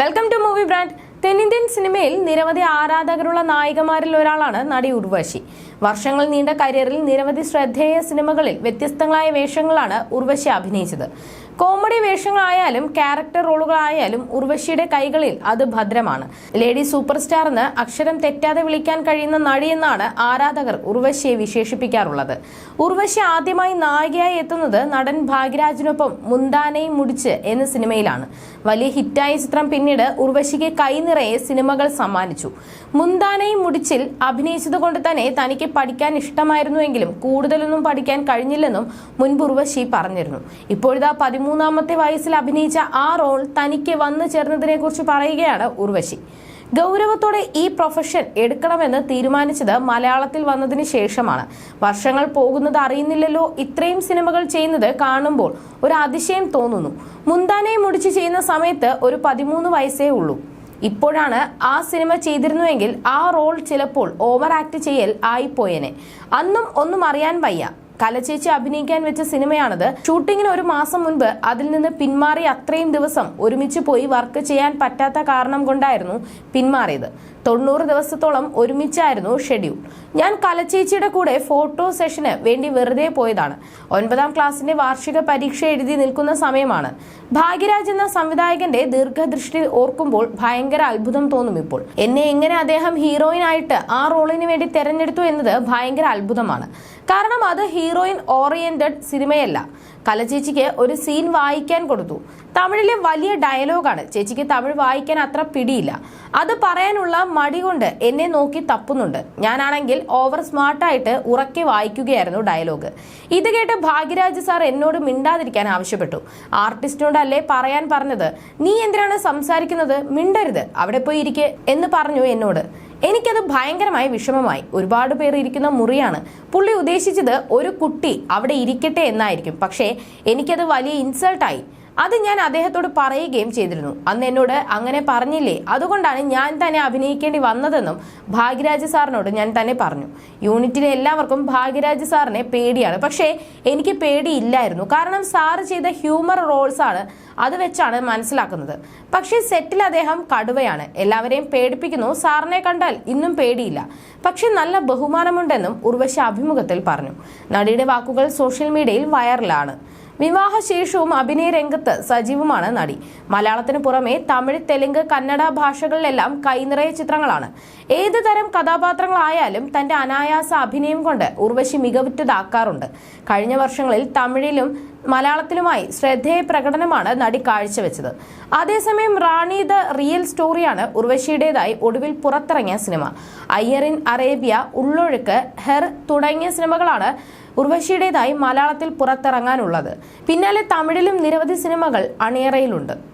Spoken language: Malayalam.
വെൽക്കം ടു മൂവി ബ്രാൻഡ് തെന്നിന്ത്യൻ സിനിമയിൽ നിരവധി ആരാധകരുള്ള നായികമാരിൽ ഒരാളാണ് നടി ഉർവശി. വർഷങ്ങൾ നീണ്ട കരിയറിൽ നിരവധി ശ്രദ്ധേയ സിനിമകളിൽ വ്യത്യസ്തങ്ങളായ വേഷങ്ങളാണ് ഉർവശി അഭിനയിച്ചത്. കോമഡി വേഷങ്ങളായാലും ക്യാരക്ടർ റോളുകളായാലും ഉർവശിയുടെ കൈകളിൽ അത് ഭദ്രമാണ്. ലേഡി സൂപ്പർ സ്റ്റാർ എന്ന് അക്ഷരം തെറ്റാതെ വിളിക്കാൻ കഴിയുന്ന നടിയെന്നാണ് ആരാധകർ ഉർവശിയെ വിശേഷിപ്പിക്കാറുള്ളത്. ഉർവശി ആദ്യമായി നായികയായി എത്തുന്നത് നടൻ ഭാഗ്യരാജിനൊപ്പം മുന്താനയും മുടിച്ച് എന്ന സിനിമയിലാണ്. വലിയ ഹിറ്റായ ചിത്രം പിന്നീട് ഉർവശിക്ക് കൈനിറയെ സിനിമകൾ സമ്മാനിച്ചു. മുന്താനയും മുടിച്ചിൽ അഭിനയിച്ചതുകൊണ്ട് തന്നെ തനിക്ക് പഠിക്കാൻ ഇഷ്ടമായിരുന്നുവെങ്കിലും കൂടുതലൊന്നും പഠിക്കാൻ കഴിഞ്ഞില്ലെന്നും മുൻപ് ഉർവശി പറഞ്ഞിരുന്നു. ഇപ്പോഴിതാ പതിമൂന്നാമത്തെ വയസ്സിൽ അഭിനയിച്ച ആ റോൾ തനിക്ക് വന്നു ചേർന്നതിനെ കുറിച്ച് പറയുകയാണ് ഉർവശി. ഗൗരവത്തോടെ ഈ പ്രൊഫഷൻ എടുക്കണമെന്ന് തീരുമാനിച്ചത് മലയാളത്തിൽ വന്നതിന് ശേഷമാണ്. വർഷങ്ങൾ പോകുന്നത് അറിയുന്നില്ലല്ലോ ഇത്രയും സിനിമകൾ ചെയ്യുന്നത് കാണുമ്പോൾ ഒരു അതിശയം തോന്നുന്നു. മുന്താനെ മുടിച്ച് ചെയ്യുന്ന സമയത്ത് ഒരു പതിമൂന്ന് വയസ്സേ ഉള്ളൂ. ഇപ്പോഴാണ് ആ സിനിമ ചെയ്തിരുന്നുവെങ്കിൽ ആ റോൾ ചിലപ്പോൾ ഓവർ ആക്ട് ചെയ്യൽ ആയിപ്പോയനെ. അന്നും ഒന്നും അറിയാൻ വയ്യ. കലചേച്ചി അഭിനയിക്കാൻ വെച്ച സിനിമയാണത്. ഷൂട്ടിങ്ങിന് ഒരു മാസം മുൻപ് അതിൽ നിന്ന് പിന്മാറി അത്രയും ദിവസം ഒരുമിച്ച് പോയി വർക്ക് ചെയ്യാൻ പറ്റാത്ത കാരണം കൊണ്ടായിരുന്നു പിന്മാറിയത്. തൊണ്ണൂറ് ദിവസത്തോളം ഒരുമിച്ചായിരുന്നു ഷെഡ്യൂൾ. ഞാൻ കലച്ചേച്ചിയുടെ കൂടെ ഫോട്ടോ സെഷന് വേണ്ടി വെറുതെ പോയതാണ്. ഒൻപതാം ക്ലാസ്സിന്റെ വാർഷിക പരീക്ഷ എഴുതി നിൽക്കുന്ന സമയമാണ്. ഭാഗ്യരാജ് എന്ന സംവിധായകന്റെ ദീർഘദൃഷ്ടി ഓർക്കുമ്പോൾ ഭയങ്കര അത്ഭുതം തോന്നും ഇപ്പോൾ. എന്നെ എങ്ങനെ അദ്ദേഹം ഹീറോയിനായിട്ട് ആ റോളിന് വേണ്ടി തെരഞ്ഞെടുത്തു എന്നത് ഭയങ്കര അത്ഭുതമാണ്. കാരണം അത് ഹീറോയിൻ ഓറിയന്റഡ് സിനിമയല്ല. കലചേച്ചിക്ക് ഒരു സീൻ വായിക്കാൻ കൊടുത്തു. തമിഴിലെ വലിയ ഡയലോഗാണ്. ചേച്ചിക്ക് തമിഴ് വായിക്കാൻ അത്ര പിടിയില്ല. അത് പറയാനുള്ള മടി കൊണ്ട് എന്നെ നോക്കി തപ്പുന്നുണ്ട്. ഞാനാണെങ്കിൽ ഓവർ സ്മാർട്ടായിട്ട് ഉറക്കെ വായിക്കുകയായിരുന്നു ഡയലോഗ്. ഇത് കേട്ട് ഭാഗ്യരാജ് സാർ എന്നോട് മിണ്ടാതിരിക്കാൻ ആവശ്യപ്പെട്ടു. ആർട്ടിസ്റ്റിനോടല്ലേ പറയാൻ പറഞ്ഞത്? നീ എന്തിനാണ് സംസാരിക്കുന്നത്? മിണ്ടരുത്. അവിടെ പോയി ഇരിക്കെ എന്ന് പറഞ്ഞു എന്നോട്. എനിക്കത് ഭയങ്കരമായി വിഷമമായി. ഒരുപാട് പേർ ഇരിക്കുന്ന മുറിയാണ്. പുള്ളി ഉദ്ദേശിച്ചത് ഒരു കുട്ടി അവിടെ ഇരിക്കട്ടെ എന്നായിരിക്കും. പക്ഷേ എനിക്കത് വലിയ ഇൻസൾട്ടായി അത് ഞാൻ അദ്ദേഹത്തോട് പറയുകയും ചെയ്തിരുന്നു. അന്ന് എന്നോട് അങ്ങനെ പറഞ്ഞില്ലേ? അതുകൊണ്ടാണ് ഞാൻ തന്നെ അഭിനയിക്കേണ്ടി വന്നതെന്നും ഭാഗ്യരാജ് സാറിനോട് ഞാൻ തന്നെ പറഞ്ഞു. യൂണിറ്റിലെ എല്ലാവർക്കും ഭാഗ്യരാജ് സാറിനെ പേടിയാണ്. പക്ഷേ എനിക്ക് പേടിയില്ലായിരുന്നു. കാരണം സാറ് ചെയ്ത ഹ്യൂമർ റോൾസ് ആണ് അത് വെച്ചാണ് മനസ്സിലാക്കുന്നത്. പക്ഷേ സെറ്റിൽ അദ്ദേഹം കടുവയാണ്. എല്ലാവരെയും പേടിപ്പിക്കുന്നു. സാറിനെ കണ്ടാൽ ഇന്നും പേടിയില്ല. പക്ഷെ നല്ല ബഹുമാനമുണ്ടെന്നും ഉർവശ അഭിമുഖത്തിൽ പറഞ്ഞു. നടിയുടെ വാക്കുകൾ സോഷ്യൽ മീഡിയയിൽ വൈറലാണ്. വിവാഹശേഷവും അഭിനയ രംഗത്ത് സജീവമാണ് നടി. മലയാളത്തിന് പുറമെ തമിഴ് തെലുങ്ക് കന്നഡ ഭാഷകളിലെല്ലാം കൈനിറയ ചിത്രങ്ങളാണ്. ഏത് തരം കഥാപാത്രങ്ങളായാലും തന്റെ അനായാസ അഭിനയം കൊണ്ട് ഉർവശി മികവുറ്റതാക്കാറുണ്ട്. കഴിഞ്ഞ വർഷങ്ങളിൽ തമിഴിലും മലയാളത്തിലുമായി ശ്രദ്ധേയ പ്രകടനമാണ് നടി കാഴ്ചവെച്ചത്. അതേസമയം റാണി ദ റിയൽ സ്റ്റോറിയാണ് ഉർവശിയുടേതായി ഒടുവിൽ പുറത്തിറങ്ങിയ സിനിമ. അയ്യറിൻ അറേബ്യ ഉള്ളൊഴുക്ക് ഹെർ തുടങ്ങിയ സിനിമകളാണ് ഉർവശിയുടേതായി മലയാളത്തിൽ പുറത്തിറങ്ങാനുള്ളത്. പിന്നാലെ തമിഴിലും നിരവധി സിനിമകൾ അണിയറയിലുണ്ട്.